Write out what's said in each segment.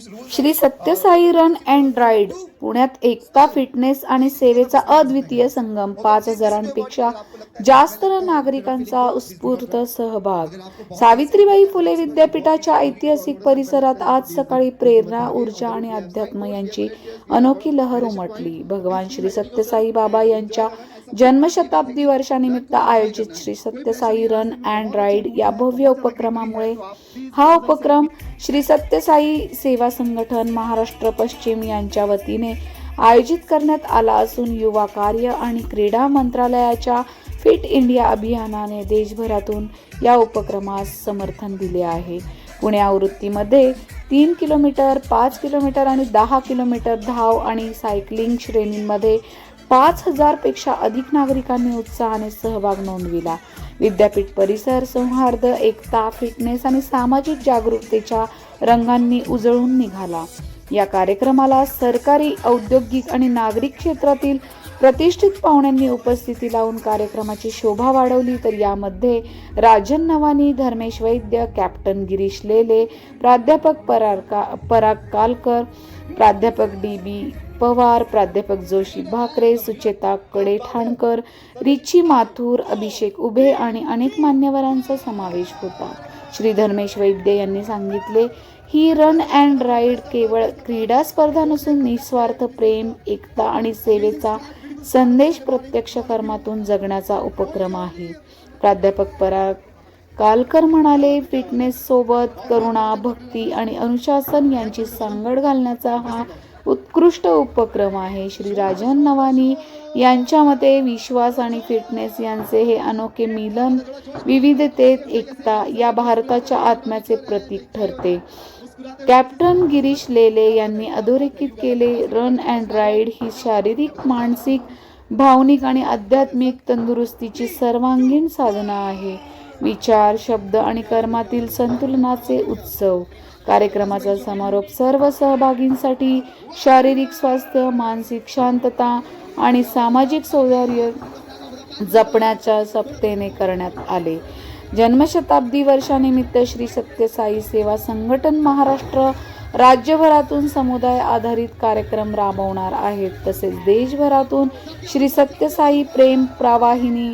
Shri Sathya Sai run and ride पुण्यात एकता fitness आणि सेवेचा अद्वितीय संगम पाच हजारांपेक्षा जास्त नागरिकांचा उत्स्फूर्त सहभाग. सावित्रीबाई फुले विद्यापीठाच्या ऐतिहासिक परिसरात आज सकाळी प्रेरणा ऊर्जा आणि अध्यात्म यांची अनोखी लहर उमटली. भगवान श्री सत्यसाई बाबा यांच्या जन्मशताब्दी वर्षानिमित्त आयोजित Shri Sathya Sai run and ride या भव्य उपक्रमामुळे हा उपक्रम श्री सत्यसाई सेवा संघटन महाराष्ट्र पश्चिम यांच्या वतीने आयोजित करण्यात आला असून युवा कार्य आणि क्रीडा मंत्रालयाच्या फिट इंडिया अभियानाने देशभरातून या उपक्रमास समर्थन दिले आहे. पुणे आवृत्तीमध्ये तीन किलोमीटर पाच किलोमीटर आणि दहा किलोमीटर धाव आणि सायकलिंग श्रेणींमध्ये पाच हजारपेक्षा अधिक नागरिकांनी उत्साहाने सहभाग नोंदविला. विद्यापीठ परिसर सौहार्द एकता फिटनेस आणि सामाजिक जागरूकतेच्या रंगांनी उजळून निघाला. या कार्यक्रमाला सरकारी औद्योगिक आणि नागरिक क्षेत्रातील प्रतिष्ठित पाहुण्यांनी उपस्थिती लावून कार्यक्रमाची शोभा वाढवली तर यामध्ये राजन नवानी धर्मेश वैद्य कॅप्टन गिरीश लेले प्राध्यापक परारका पराग कालकर प्राध्यापक डी बी पवार प्राध्यापक जोशी भाकरे सुचेता कडे ठाणकर रिची माथूर अभिषेक उभे आणि अनेक मान्यवरांचा समावेश होता. श्री धर्मेश वैद्य यांनी सांगितले ही रन अँड राईड केवळ क्रीडा स्पर्धा नसून निस्वार्थ प्रेम एकता आणि सेवेचा संदेश प्रत्यक्ष कर्मातून जगण्याचा उपक्रम आहे. प्राध्यापक पराग कालकर म्हणाले फिटनेस सोबत करुणा भक्ती आणि अनुशासन यांची सांगड घालण्याचा हा उत्कृष्ट उपक्रम आहे. श्री राजन नवानी यांच्या मते विश्वास आणि फिटनेस यांचे हे अनोखे मिलन विविधतेत एकता या भारताच्या आत्म्याचे प्रतीक ठरते. कॅप्टन गिरीश लेले यांनी अधोरेखित केले रन अँड राईड ही शारीरिक मानसिक भावनिक आणि आध्यात्मिक तंदुरुस्तीची सर्वांगीण साधना आहे. विचार शब्द आणि कर्मातील संतुलनाचे उत्सव कार्यक्रमाचा समारोप सर्व सहभागींसाठी शारीरिक स्वास्थ्य मानसिक शांतता आणि सामाजिक सौदार्य जपण्याच्या सप्तेने करण्यात आले. जन्मशताब्दी वर्षानिमित्त श्री सत्यसाई सेवा संघटन महाराष्ट्र राज्यभरातून समुदाय आधारित कार्यक्रम राबवणार आहेत. तसेच देशभरातून श्री सत्यसाई प्रेम प्रवाहिनी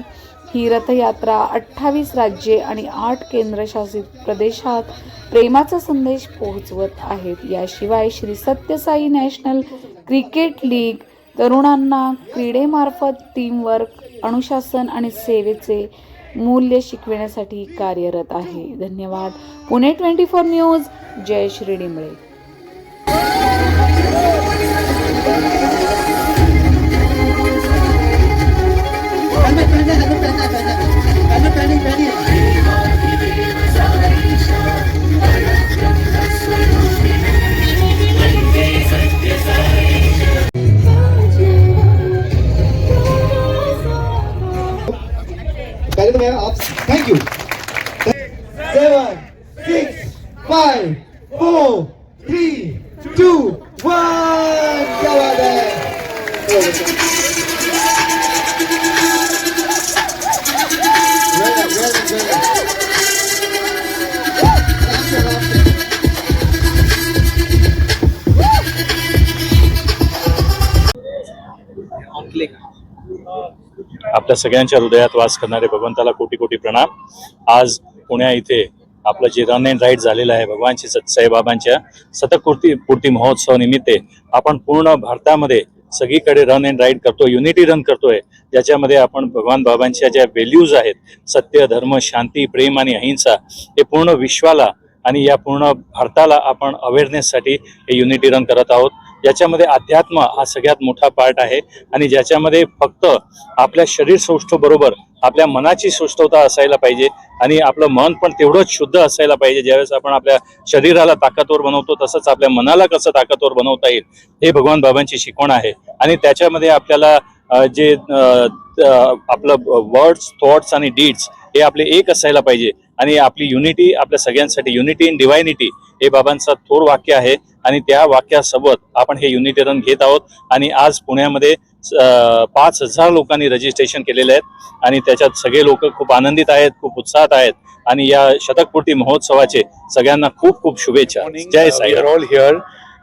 ही रथयात्रा अठ्ठावीस राज्ये आणि आठ केंद्रशासित प्रदेशात प्रेमाचा संदेश पोहोचवत आहेत. याशिवाय Shri Sathya Sai national cricket league तरुणांना क्रीडेमार्फत टीमवर्क अनुशासन आणि सेवेचे मूल्य शिकविण्यासाठी कार्यरत आहे. धन्यवाद. Pune twenty four news. जय Shri Dimbale Penny, Penny, Penny, Penny, Penny, Penny, Penny, Penny, Penny, Penny, Penny, आपल्या सगळ्यांच्या हृदयात वास करणारे भगवंताला कोटी कोटी प्रणाम. आज पुण्या इथे आपलं जे रन अँड राईड झालेलं आहे भगवानची श्री साईबाबांच्या शतकोटी पूर्ती महोत्सव निमित्त आपण पूर्ण भारतामध्ये सगळीकडे रन अँड राईड करतो युनिटी रन करतोय. ज्याच्यामध्ये आपण भगवान बाबांच्या ज्या व्हॅल्यूज आहेत सत्य धर्म शांती प्रेम आणि अहिंसा हे पूर्ण विश्वाला आणि या पूर्ण भारताला आपण अवेअरनेससाठी हे युनिटी रन करत आहोत. याच्यामध्ये अध्यात्म हा सगळ्यात मोठा पार्ट आहे. आणि ज्याच्यामध्ये फक्त आपल्या शरीर सौष्ठव आपल्या मनाची सुष्ठवता असायला पाहिजे आणि आपलं मन पण तेवढंच शुद्ध असायला पाहिजे. ज्यावेळेस आपण आपल्या शरीराला ताकदवर बनवतो तसंच आपल्या मनाला कसं ताकदवर बनवता येईल हे भगवान बाबांची शिकवण आहे. आणि त्याच्यामध्ये आपल्याला जे आपलं वर्ड्स थॉट्स आणि डीड्स हे आपले एक असायला पाहिजे. आणि आपली युनिटी आपल्या सगळ्यांसाठी युनिटी इन डिवायनिटी हे बाबांचा थोर वाक्य आहे. आणि त्या वाक्यासोबत आपण हे युनिटी रन घेत आहोत. आणि आज पुण्यामध्ये अं, पाच हजार लोकांनी रजिस्ट्रेशन केलेले आहेत. आणि त्याच्यात सगळे लोक खूप आनंदित आहेत खूप उत्साहात आहेत. आणि या शतकपूर्ती महोत्सवाचे सगळ्यांना खूप खूप शुभेच्छा. जय all here,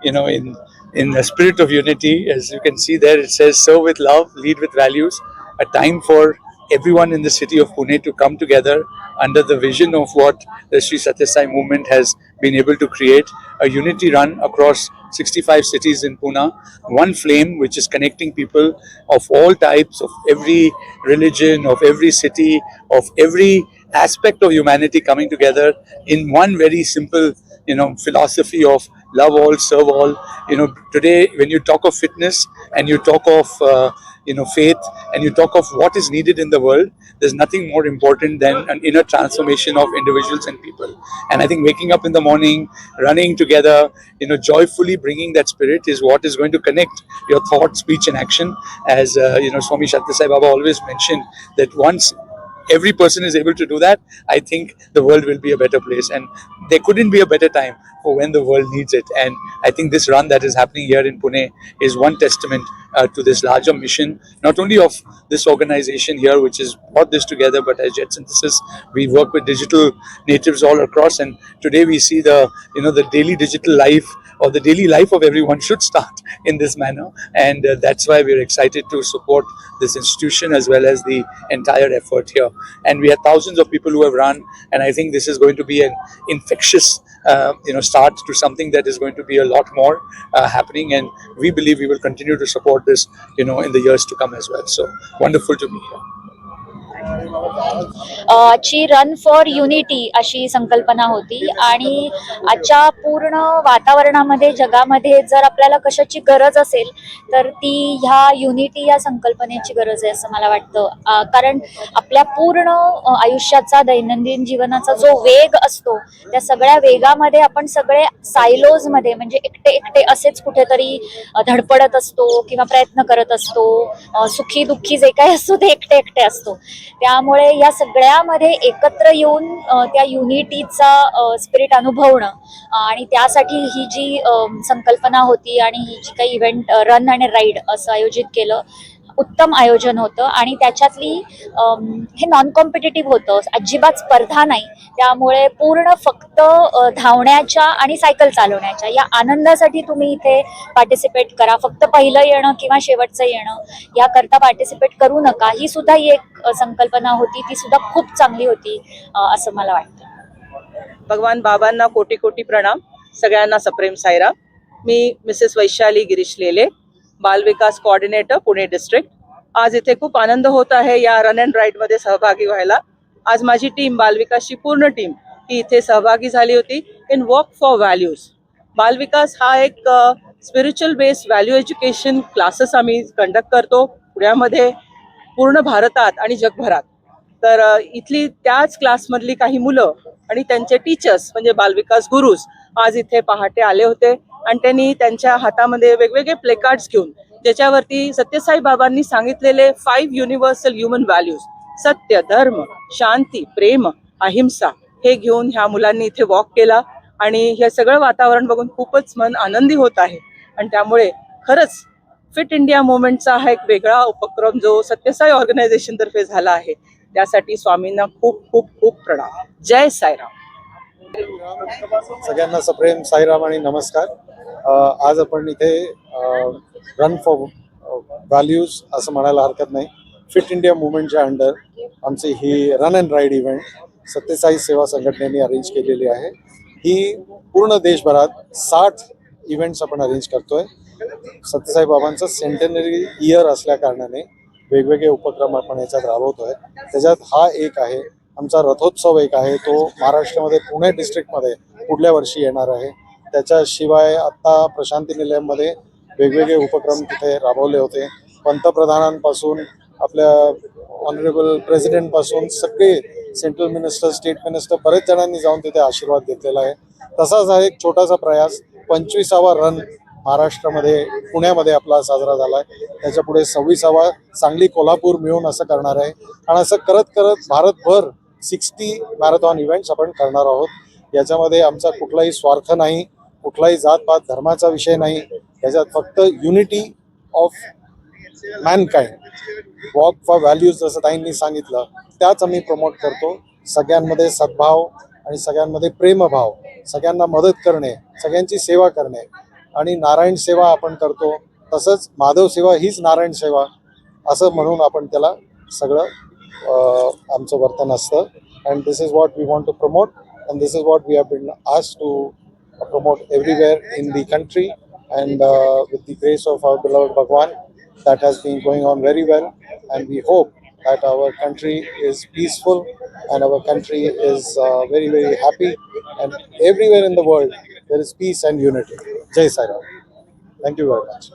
you know, in in the spirit of unity. As you can see there, it says "serve with love, lead with values." A time for everyone in the city of Pune to come together under the vision of what the Sri Satya Sai movement has been able to create. A unity run across 65 cities in Pune. One flame which is connecting people of all types, of every religion, of every city, of every aspect of humanity coming together in one very simple you know philosophy of love all serve all. You know today when you talk of fitness and you talk of uh, you know faith and you talk of what is needed in the world there's nothing more important than an inner transformation of individuals and people. And i think waking up in the morning running together you know joyfully bringing that spirit is what is going to connect your thought speech and action. As uh, you know swami Sathya Sai baba always mentioned that once every person is able to do that, I think the world will be a better place. And there couldn't be a better time for when the world needs it. And I think this run that is happening here in Pune is one testament uh, to this larger mission, not only of this organization here, which has brought this together, but as Jet Synthesis, we work with digital natives all across. And today we see the, you know, the daily digital life or the daily life of everyone should start in this manner. And uh, that's why we're excited to support this institution as well as the entire effort here. And we have thousands of people who have run, and I think this is going to be an infectious, uh, you know, start to something that is going to be a lot more uh, happening. And we believe we will continue to support this, you know, in the years to come as well. So wonderful to be here. ची run for unity अशी संकल्पना होती. आणि आजच्या पूर्ण वातावरणामध्ये जगामध्ये जर आपल्याला कशाची गरज असेल तर ती ह्या युनिटी या संकल्पनेची गरज आहे असं मला वाटतं. कारण आपल्या पूर्ण आयुष्याचा दैनंदिन जीवनाचा जो वेग असतो त्या सगळ्या वेगामध्ये आपण सगळे सायलोजमध्ये म्हणजे एकटे एकटे असेच कुठेतरी धडपडत असतो किंवा प्रयत्न करत असतो. सुखी दुःखी जे काही असतो ते एकटे एकटे असतो. त्यामुळे या सगळ्यामध्ये एकत्र येऊन त्या युनिटीचा स्पिरिट अनुभवणं आणि त्यासाठी ही जी संकल्पना होती आणि ही जी काही इव्हेंट रन आणि राईड असं आयोजित केलं उत्तम आयोजन होतं आणि त्याच्यातली हे नॉन कॉम्पिटेटिव्ह होतं. अजिबात स्पर्धा नाही. त्यामुळे पूर्ण फक्त धावण्याच्या आणि सायकल चालवण्याच्या या आनंदासाठी तुम्ही इथे पार्टिसिपेट करा. फक्त पहिलं येणं किंवा शेवटचं येणं याकरता पार्टिसिपेट करू नका. ही सुद्धा ही एक संकल्पना होती. ती सुद्धा खूप चांगली होती असं मला वाटतं. भगवान बाबांना कोटी कोटी प्रणाम. सगळ्यांना सप्रेम सायरा मी मिसेस वैशाली गिरीश लेले. बाल विकास कोऑर्डिनेटर पुणे डिस्ट्रिक्ट आज इथे खूप आनंद होत आहे या रन अँड राईडमध्ये सहभागी व्हायला. आज माझी टीम बालविकासची पूर्ण टीम ही इथे सहभागी झाली होती इन वॉक फॉर व्हॅल्यूज बालविकास हा एक spiritual based value education classes आम्ही कंडक्ट करतो पुण्यामध्ये पूर्ण भारतात आणि जगभरात. तर इथली त्याच क्लासमधली काही मुलं आणि त्यांचे टीचर्स म्हणजे बालविकास गुरुज आज इथे पहाटे आले होते. आणि त्यांनी त्यांच्या हातामध्ये वेगवेगळे प्लेकार्ड्स घेऊन ज्याच्यावरती सत्यसाई बाबांनी सांगितलेले फाईव्ह युनिव्हर्सल ह्युमन व्हॅल्यूज सत्य धर्म शांती प्रेम अहिंसा हे घेऊन ह्या मुलांनी इथे वॉक केला. आणि हे सगळं वातावरण बघून खूपच मन आनंदी होत आहे. आणि त्यामुळे खरंच फिट इंडिया मुवमेंटचा हा एक वेगळा उपक्रम जो सत्यसाई ऑर्गनायझेशन तर्फे झाला आहे. त्यासाठी स्वामींना खूप खूप खूप प्रणाम. जय साईराम. सगळ्यांना सप्रेम साईराम आणि नमस्कार. आज आपण इथे रन फॉर व्हॅल्यूज असं म्हणायला हरकत नाही. फिट इंडिया मुवमेंटच्या अंडर आमची ही run and ride event Sathya Sai सेवा संघटनेने अरेंज केलेली आहे. ही पूर्ण देशभरात साठ इव्हेंट्स आपण अरेंज करतोय. सत्यसाई बाबांचं सेंटेनरी इयर असल्या कारणाने वेगवेगळे उपक्रम आपण याच्यात राबवतोय. त्याच्यात हा एक आहे. आमचा रथोत्सव एक आहे तो महाराष्ट्रामध्ये पुणे डिस्ट्रिक्टमध्ये पुढल्या वर्षी येणार आहे. त्याच्याशिवाय आत्ता प्रशांती निलयमध्ये वेगवेगळे उपक्रम तिथे राबवले होते. पंतप्रधानांपासून आपल्या ऑनरेबल प्रेसिडेंटपासून सगळे सेंट्रल मिनिस्टर स्टेट मिनिस्टर बरेच जणांनी जाऊन तिथे आशीर्वाद घेतलेला आहे. तसाच हा एक छोटासा प्रयास पंचवीसावा रन महाराष्ट्रामध्ये पुण्यामध्ये आपला साजरा झाला आहे त्याच्या पुढे सव्वीसावा सांगली कोल्हापूर मिळून असं करणार आहे. आणि असं करत करत भारतभर सिक्स्टी मॅरेथॉन इव्हेंट्स आपण करणार आहोत. याच्यामध्ये आमचा कुठलाही स्वार्थ नाही कुठलाही जातपात धर्माचा विषय नाही. याच्यात फक्त unity of mankind walk for values जसं ताईंनी सांगितलं त्याच आम्ही प्रमोट करतो. सगळ्यांमध्ये सद्भाव आणि सगळ्यांमध्ये प्रेमभाव सगळ्यांना मदत करणे सगळ्यांची सेवा करणे. आणि नारायण सेवा आपण करतो. तसंच माधव सेवा हीच नारायण सेवा असं म्हणून आपण त्याला सगळं आमचं वर्तन असतं and this is what we want to promote and this is what we have been आज to promote everywhere in the country and uh, with the grace of our beloved Bhagwan that has been going on very well and we hope that our country is peaceful and our country is uh, very very happy and everywhere in the world there is peace and unity. Jai Sai Ram. Thank you very much.